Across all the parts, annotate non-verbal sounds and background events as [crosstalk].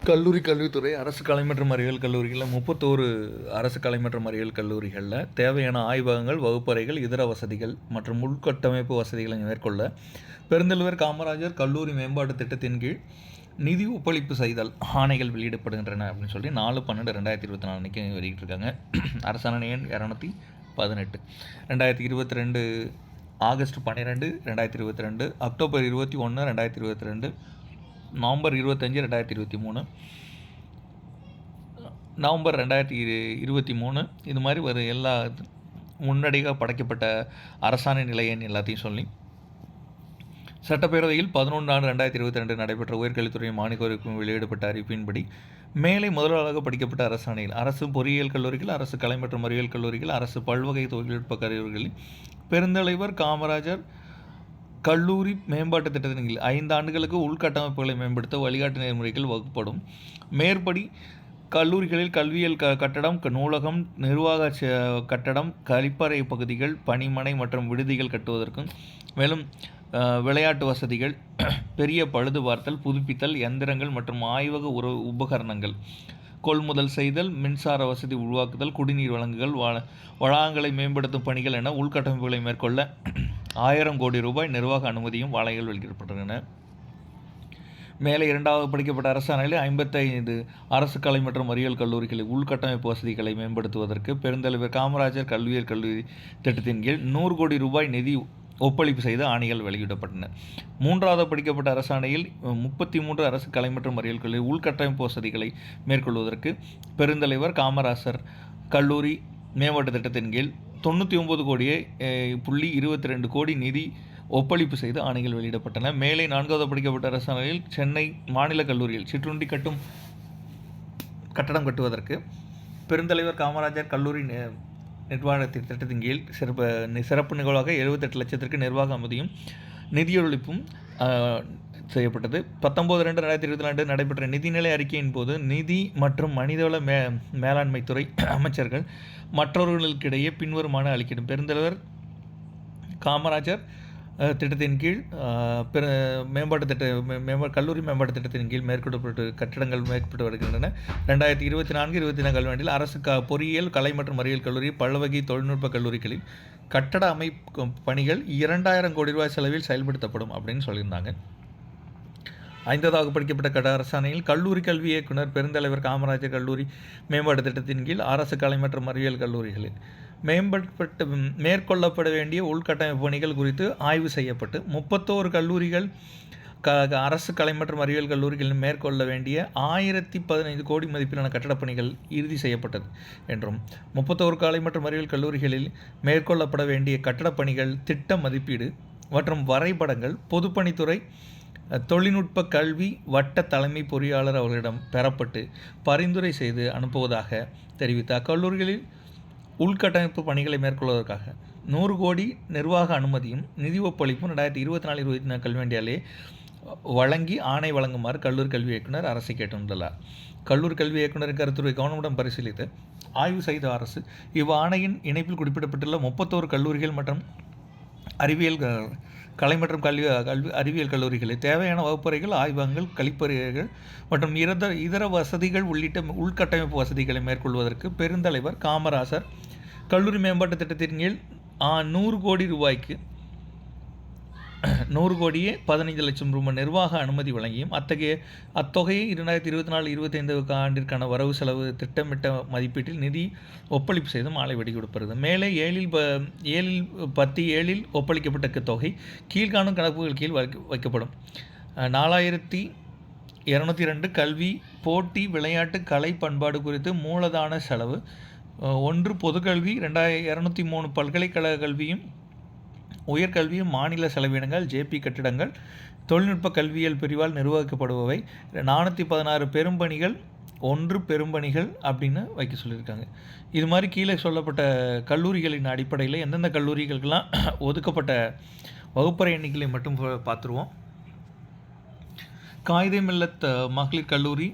கல்லூரி கல்வித்துறை அரசு கலை மற்றும் அறிவியல் கல்லூரிகளில் முப்பத்தோரு அரசு கலை மற்றும் அறிவியல் கல்லூரிகளில் தேவையான ஆய்வகங்கள் வகுப்பறைகள் இதர வசதிகள் மற்றும் உள்கட்டமைப்பு வசதிகளை மேற்கொள்ள பெருந்தலைவர் காமராஜர் கல்லூரி மேம்பாட்டு திட்டத்தின் கீழ் நிதி ஒப்பளிப்பு செய்தல் ஆணைகள் வெளியிடப்படுகின்றன அப்படின்னு சொல்லி நாலு பன்னெண்டு ரெண்டாயிரத்தி இருபத்தி நாலு அன்றைக்கி வெளியிட்டிருக்காங்க அரசாணை எண் இரநூத்தி பதினெட்டு. ரெண்டாயிரத்தி இருபத்தி ரெண்டு ஆகஸ்ட் பன்னிரெண்டு ரெண்டாயிரத்தி இருபத்தி ரெண்டு அக்டோபர் இருபத்தி ஒன்று ரெண்டாயிரத்தி இருபத்தி ரெண்டு நவம்பர் இருபத்தஞ்சி ரெண்டாயிரத்தி இருபத்தி மூணு. நவம்பர் ரெண்டாயிரத்தி இரு- இருபத்தி மூணு. இது மாதிரி ஒரு எல்லா முன்னடியாக படைக்கப்பட்ட அரசாணை நிலையன் எல்லாத்தையும் சொல்லி. சட்டப்பேரவையில் பதினொன்று ஆண்டு ரெண்டாயிரத்தி இருபத்தி ரெண்டு நடைபெற்ற உயர்கல்வித்துறை மானியக்கோரிக்கும் வெளியிடப்பட்ட அறிவிப்பின்படி மேலே முதலாளாக படிக்கப்பட்ட அரசாணையில் அரசு பொறியியல் கல்லூரிகள் அரசு கலை மற்றும் அறிவியல் கல்லூரிகள் அரசு பல்வகை தொழில்நுட்ப கல்லூரிகளில் பெருந்தலைவர் காமராஜர் கல்லூரி மேம்பாட்டு திட்டத்தின் கீழ் ஐந்து ஆண்டுகளுக்கு உள்கட்டமைப்புகளை மேம்படுத்த வழிகாட்டு நெறிமுறைகள் வகுப்படும். மேற்படி கல்லூரிகளில் கல்வியியல் க கட்டடம் க- நூலகம் நிர்வாக கட்டடம் கழிப்பறை பகுதிகள் பணிமனை மற்றும் விடுதிகள் கட்டுவதற்கும் மேலும் விளையாட்டு வசதிகள் பெரிய பழுது பார்த்தல் புதுப்பித்தல் எந்திரங்கள் மற்றும் ஆய்வக உர உபகரணங்கள். கொள்முதல் செய்தல் மின்சார வசதி உருவாக்குதல் குடிநீர் வழங்குதல் வள வளாகங்களை மேம்படுத்தும் பணிகள் என உள்கட்டமைப்புகளை மேற்கொள்ள ஆயிரம் கோடி ரூபாய் நிர்வாக அனுமதியும் வாழைகள் வெளியிடப்பட்டுள்ளன. மேலே இரண்டாவது படிக்கப்பட்ட அரசாணையில் ஐம்பத்தைந்து அரசு கலை மற்றும் அறிவியல் கல்லூரிகளில் உள்கட்டமைப்பு வசதிகளை மேம்படுத்துவதற்கு பெருந்தலைவர் காமராஜர் கல்வியியல் கல்லூரி திட்டத்தின் கீழ் நூறு கோடி ரூபாய் நிதி ஒப்பளிப்பு செய்து ஆணைகள் வெளியிடப்பட்டன. மூன்றாவது படிக்கப்பட்ட அரசாணையில் முப்பத்தி மூன்று அரசு கலை மற்றும் அறிவியல் கல்லூரி உள்கட்டமைப்பு வசதிகளை மேற்கொள்வதற்கு பெருந்தலைவர் காமராசர் கல்லூரி மேம்பாட்டு திட்டத்தின் கீழ் தொண்ணூற்றி ஒம்பது கோடியே புள்ளி இருபத்தி ரெண்டு கோடி நிதி ஒப்பளிப்பு செய்து ஆணைகள் வெளியிடப்பட்டன. மேலே நான்காவது படிக்கப்பட்ட அரசாணையில் சென்னை மாநில கல்லூரியில் சிற்றுண்டி கட்டும் கட்டடம் கட்டுவதற்கு பெருந்தலைவர் காமராஜர் கல்லூரி நிர்வாக திட்டத்தின் கீழ் சிறப்பு சிறப்பு நிகழ்வாக எழுபத்தெட்டு லட்சத்திற்கு நிர்வாக அமைதியும் நிதியொழிப்பும் செய்யப்பட்டது. பத்தொம்போது ரெண்டு ரெண்டாயிரத்தி இருபத்தி ரெண்டு நடைபெற்ற நிதிநிலை அறிக்கையின் போது நிதி மற்றும் மனிதவள மே மேலாண்மைத்துறை [clears throat] அமைச்சர்கள் மற்றவர்களுக்கிடையே பின்வருமான அளிக்கிடும். பெருந்தலைவர் காமராஜர் திட்டத்தின் கீழ் பிற மேம்பாட்டு திட்ட மேம்பா கல்லூரி மேம்பாட்டு திட்டத்தின் கீழ் மேற்கொள்ளப்பட்டு கட்டடங்கள் மேற்கொண்டு வருகின்றன. ரெண்டாயிரத்தி இருபத்தி நான்கு இருபத்தி நான்கு கல்வியாண்டில் அரசு க பொறியியல் கலை மற்றும் அறிவியல் கல்லூரி பல்வகை தொழில்நுட்ப கல்லூரிகளில் கட்டட அமைப்பு பணிகள் இரண்டாயிரம் கோடி ரூபாய் செலவில் செயல்படுத்தப்படும் அப்படின்னு சொல்லியிருந்தாங்க. ஐந்தாவது படிக்கப்பட்ட கட அரசாணையில் கல்லூரி கல்வி இயக்குனர் பெருந்தலைவர் காமராஜர் கல்லூரி மேம்பாட்டு திட்டத்தின் கீழ் அரசு கலை மற்றும் அறிவியல் கல்லூரிகளில் மேம்படுத்தப்பட்ட மேற்கொள்ளப்பட வேண்டிய உள்கட்டமைப்பு பணிகள் குறித்து ஆய்வு செய்யப்பட்டு முப்பத்தோரு கல்லூரிகள் க அரசு கலை மற்றும் அறிவியல் கல்லூரிகளில் மேற்கொள்ள வேண்டிய ஆயிரத்தி பதினைந்து கோடி மதிப்பிலான கட்டடப் பணிகள் இறுதி செய்யப்பட்டது என்றும் முப்பத்தோரு கலை மற்றும் அறிவியல் கல்லூரிகளில் மேற்கொள்ளப்பட வேண்டிய கட்டடப் பணிகள் திட்ட மதிப்பீடு மற்றும் வரைபடங்கள் பொதுப்பணித்துறை தொழில்நுட்ப கல்வி வட்ட தலைமை பொறியாளர் அவர்களிடம் பெறப்பட்டு பரிந்துரை செய்து அனுப்புவதாக தெரிவித்த அக்கல்லூரிகளில் உள்கட்டமைப்பு பணிகளை மேற்கொள்வதற்காக நூறு கோடி நிர்வாக அனுமதியும் நிதி ஒப்பளிப்பும் ரெண்டாயிரத்தி இருபத்தி நாலு இருபத்தி நாலு கல்வியாண்டியாலே வழங்கி ஆணை வழங்குமாறு கல்லூரி கல்வி இயக்குனர் அரசை கேட்டுள்ளார் கல்லூரி கல்வி இயக்குநரின் கருத்துரை கவனமுடன் பரிசீலித்து ஆய்வு செய்த அரசு இவ்வாணையின் இணைப்பில் குறிப்பிடப்பட்டுள்ள முப்பத்தோரு கல்லூரிகள் மற்றும் அறிவியல் க- கலை மற்றும் கல்வி கல்வி அறிவியல் கல்லூரிகளில் தேவையான வகுப்பறைகள் ஆய்வகங்கள் கழிப்பறைகள் மற்றும் இதர இதர வசதிகள் உள்ளிட்ட உள்கட்டமைப்பு வசதிகளை மேற்கொள்வதற்கு பெருந்தலைவர் காமராசர் கல்லூரி மேம்பாட்டு திட்டத்தின் கீழ் நூறு கோடி ரூபாய்க்கு நூறு கோடியே பதினைந்து லட்சம் ரூபாய் நிர்வாக அனுமதி வழங்கியும் அத்தகைய அத்தொகையை இரண்டாயிரத்தி இருபத்தி நாலு இருபத்தைந்து ஆண்டிற்கான வரவு செலவு திட்டமிட்ட மதிப்பீட்டில் நிதி ஒப்பளிப்பு செய்தும் ஆலை வெடிக்கொடுப்பது மேலே ஏழில் ப ஏழில் பத்து ஏழில் ஒப்பளிக்கப்பட்ட தொகை கீழ்காணும் கணக்குகள் கீழ் வைக்கப்படும். நாலாயிரத்தி இரநூத்தி ரெண்டு கல்வி போட்டி விளையாட்டு கலை பண்பாடு குறித்து மூலதான செலவு ஒன்று பொதுக்கல்வி ரெண்டாயிர இரநூத்தி மூணு பல்கலைக்கழக கல்வியும் உயர்கல்வியும் மாநில செலவினங்கள் ஜேபி கட்டிடங்கள் தொழில்நுட்ப கல்வியியல் பிரிவால் நிர்வகிக்கப்படுபவை. நானூற்றி பதினாறு பெரும்பணிகள் ஒன்று பெரும்பணிகள் அப்படின்னு வைக்க சொல்லியிருக்காங்க. இது மாதிரி கீழே சொல்லப்பட்ட கல்லூரிகளின் அடிப்படையில் எந்தெந்த கல்லூரிகளுக்கெல்லாம் [coughs] ஒதுக்கப்பட்ட வகுப்பறை எண்ணிக்கைகளை மட்டும் பார்த்துருவோம். காயிதே மில்லத் மகளிர் கல்லூரி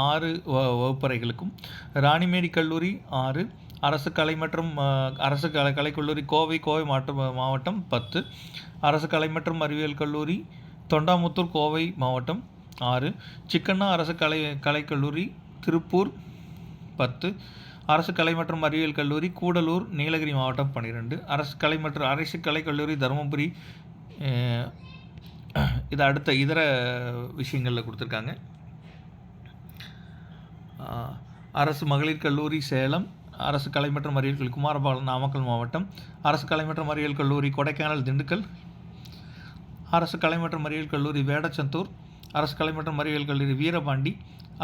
ஆறு வ- வகுப்பறைகளுக்கும். ராணிமேரி கல்லூரி ஆறு அரசு கலை மற்றும் அரசு கலை கலைக்கல்லூரி கோவை கோவை மாவட்டம் மாவட்டம் பத்து அரசு கலை மற்றும் அறிவியல் கல்லூரி தொண்டாமுத்தூர் கோவை மாவட்டம் ஆறு சிக்கண்ணா அரசு கலை கலைக்கல்லூரி திருப்பூர் பத்து அரசு கலை மற்றும் அறிவியல் கல்லூரி கூடலூர் நீலகிரி மாவட்டம் பன்னிரெண்டு அரசு கலை மற்றும் அரசு கலைக்கல்லூரி தருமபுரி அஹ், இது அடுத்த இதர விஷயங்களில் கொடுத்துருக்காங்க. அரசு மகளிர் கல்லூரி சேலம் அரசு கலை மற்றும் அறிவியல் கல்லூரி குமாரபாளையம் நாமக்கல் மாவட்டம் அரசு கலை மற்றும் அறிவியல் கல்லூரி கொடைக்கானல் திண்டுக்கல் அரசு கலை மற்றும் அறிவியல் கல்லூரி வேடச்சந்தூர் அரசு கலை மற்றும் அறிவியல் கல்லூரி வீரபாண்டி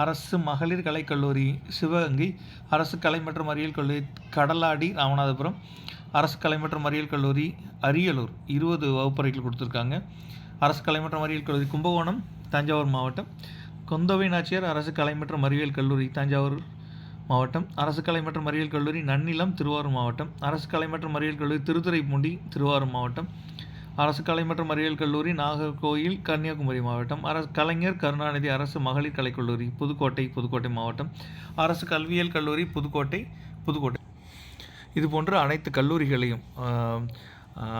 அரசு மகளிர் கலைக்கல்லூரி சிவகங்கை அரசு கலை மற்றும் அறிவியல் கல்லூரி கடலாடி ராமநாதபுரம் அரசு கலை மற்றும் அறிவியல் கல்லூரி அரியலூர் இருபது வகுப்பறைகள் கொடுத்துருக்காங்க. அரசு கலை மற்றும் அறிவியல் கல்லூரி கும்பகோணம் தஞ்சாவூர் மாவட்டம் கொந்தவை நாச்சியார் அரசு கலை மற்றும் அறிவியல் கல்லூரி தஞ்சாவூர் மாவட்டம். அரசு கலை மற்றும் அறிவியல் கல்லூரி நன்னிலம் திருவாரூர் மாவட்டம். அரசு கலை மற்றும் அறிவியல் கல்லூரி திருத்துறைப்பூண்டி திருவாரூர் மாவட்டம். அரசு கலை மற்றும் அறிவியல் கல்லூரி நாகர்கோயில் கன்னியாகுமரி மாவட்டம். அரசு கலைஞர் கருணாநிதி அரசு மகளிர் கலைக்கல்லூரி புதுக்கோட்டை புதுக்கோட்டை மாவட்டம். அரசு கல்வியியல் கல்லூரி புதுக்கோட்டை புதுக்கோட்டை. இது போன்ற அனைத்து கல்லூரிகளையும்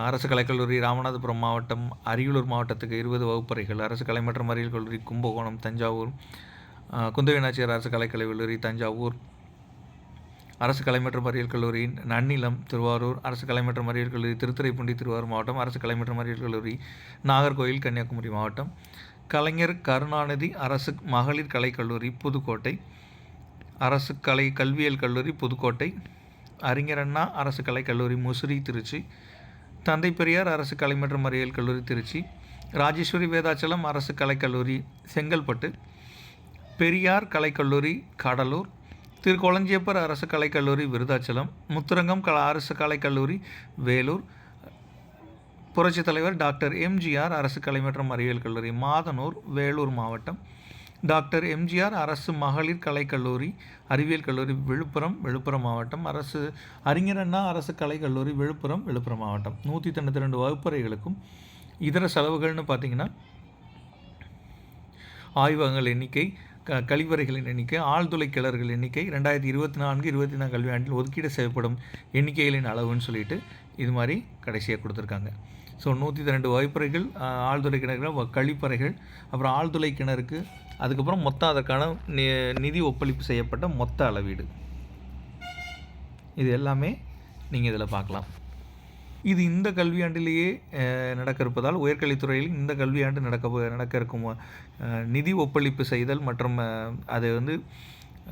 அரசு கலைக்கல்லூரி ராமநாதபுரம் மாவட்டம் அரியலூர் மாவட்டத்துக்கு இருபது வகுப்பறைகள் அரசு கலை மற்றும் அறிவியல் கல்லூரி கும்பகோணம் தஞ்சாவூர் ஆஹ், அரசு கலைக்கலை கல்லூரி தஞ்சாவூர் அரசு கலை மற்றும் அறிவியல் கல்லூரி நன்னிலம் திருவாரூர் அரசு கலை மற்றும் அறிவியல் கல்லூரி திருத்துறைப்பூண்டி திருவாரூர் மாவட்டம் அரசு கலை மற்றும் அறிவியல் கல்லூரி நாகர்கோயில் கன்னியாகுமரி மாவட்டம் கலைஞர் கருணாநிதி அரசு மகளிர் கலைக்கல்லூரி புதுக்கோட்டை அரசு கலை கல்வியியல் கல்லூரி புதுக்கோட்டை அறிஞர் அண்ணா அரசு கலைக்கல்லூரி முசிறி திருச்சி தந்தை பெரியார் அரசு கலை மற்றும் அறிவியல் கல்லூரி திருச்சி ராஜேஸ்வரி வேதாச்சலம் அரசு கலைக்கல்லூரி செங்கல்பட்டு பெரியார் கலைக்கல்லூரி கடலூர் திருக்கொளஞ்சியப்பர் அரசு கலைக்கல்லூரி விருதாச்சலம் முத்துரங்கம் கல அரசு கலைக்கல்லூரி வேலூர் புரட்சித் தலைவர் டாக்டர் எம்ஜிஆர் அரசு கலை மற்றும் அறிவியல் கல்லூரி மாதனூர் வேலூர் மாவட்டம் டாக்டர் எம்ஜிஆர் அரசு மகளிர் கலைக்கல்லூரி அறிவியல் கல்லூரி விழுப்புரம் விழுப்புரம் மாவட்டம். அரசு அறிஞர் அண்ணா அரசு கலைக்கல்லூரி விழுப்புரம் விழுப்புரம் மாவட்டம். நூற்றி தொண்ணூற்றி ரெண்டு வகுப்பறைகளுக்கும் இதர செலவுகள்னு பார்த்தீங்கன்னா ஆய்வகங்கள் எண்ணிக்கை க கழிவறைகளின் எண்ணிக்கை ஆழ்துளை கிளறுகள் எண்ணிக்கை ரெண்டாயிரத்தி இருபத்தி நான்கு இருபத்தி நான்கு கல்வியாண்டில் ஒதுக்கீடு செய்யப்படும் எண்ணிக்கைகளின் அளவுன்னு சொல்லிட்டு இது மாதிரி கடைசியாக கொடுத்துருக்காங்க. ஸோ நூற்றி ரெண்டு வகுப்பறைகள் ஆழ்துளை கிணறுகள் வ- கழிப்பறைகள் அப்புறம் ஆழ்துளை கிணறுக்கு அதுக்கப்புறம் மொத்தம் அதற்கான நி நிதி ஒப்பளிப்பு செய்யப்பட்ட மொத்த அளவீடு. இது எல்லாமே நீங்கள் இதில் பார்க்கலாம். இது இந்த கல்வியாண்டிலேயே அஹ், நடக்க இருப்பதால் உயர்கல்வித்துறையில் இந்த கல்வியாண்டு நடக்க நடக்க இருக்கும் அஹ், நிதி ஒப்பளிப்பு செய்தல் மற்றும் அதை அது வந்து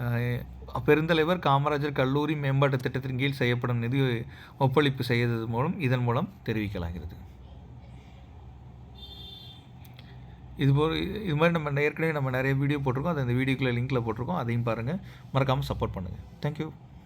அஹ், பெருந்தலைவர் காமராஜர் கல்லூரி மேம்பாட்டு திட்டத்தின் கீழ் செய்யப்படும் நிதி ஒப்பளிப்பு செய்தது மூலம் இதன் மூலம் தெரிவிக்கலாகிறது. இதுபோல் இது மாதிரி நம்ம ஏற்கனவே நம்ம நிறைய வீடியோ போட்டிருக்கோம். அது அந்த வீடியோக்குள்ள லிங்க்கில் போட்டிருக்கோம். அதையும் பாருங்கள் மறக்காமல் சப்போர்ட் பண்ணுங்கள் தேங்க்யூ